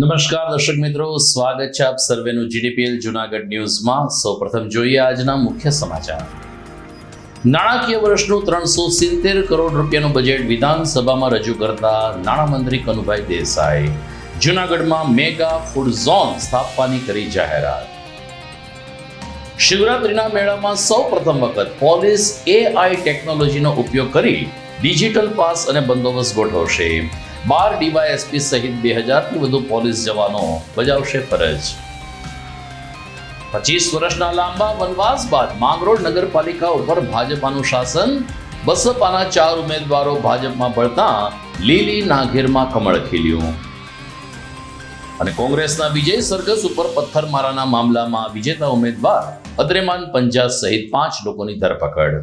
નમસ્કાર, દર્શક મિત્રો. સ્વાગત છે આપ સર્વેનું જીડીપીએલ જુનાગઢ ન્યૂઝમાં. સૌપ્રથમ જોઈએ આજના મુખ્ય સમાચાર. નાણાકીય વર્ષનું ત્રણસો સિત્તેર કરોડ રૂપિયાનું બજેટ વિધાનસભામાં રજૂ કરતા નાણામંત્રી કનુભાઈ દેસાઈ. જુનાગઢમાં મેગા ફૂડ ઝોન સ્થાપવાની કરી જાહેરાત. શિવરાત્રીના મેળામાં સૌ પ્રથમ વખત પોલીસ એઆઈ ટેકનોલોજીનો ઉપયોગ કરી ડિજિટલ પાસ અને બંદોબસ્ત ગોઠવશે. બાર ડીવાયએસપી સહિત બે હજારથી વધુ પોલીસ જવાનો બજાવશે ફરજ. પચીસ વર્ષના લાંબા વનવાસ બાદ માંગરોળ નગરપાલિકા ઉપર ભાજપાનું શાસન, બસપાના ચાર ઉમેદવારો ભાજપમાં ભળતા લીલી નાઘેરમાં કમળ ખીલ્યું. અને કોંગ્રેસના વિજય સરઘસ ઉપર પથ્થરમારાના મામલામાં વિજેતા ઉમેદવાર અદ્રેમાન પંજા સહિત પાંચ લોકોની ધરપકડ.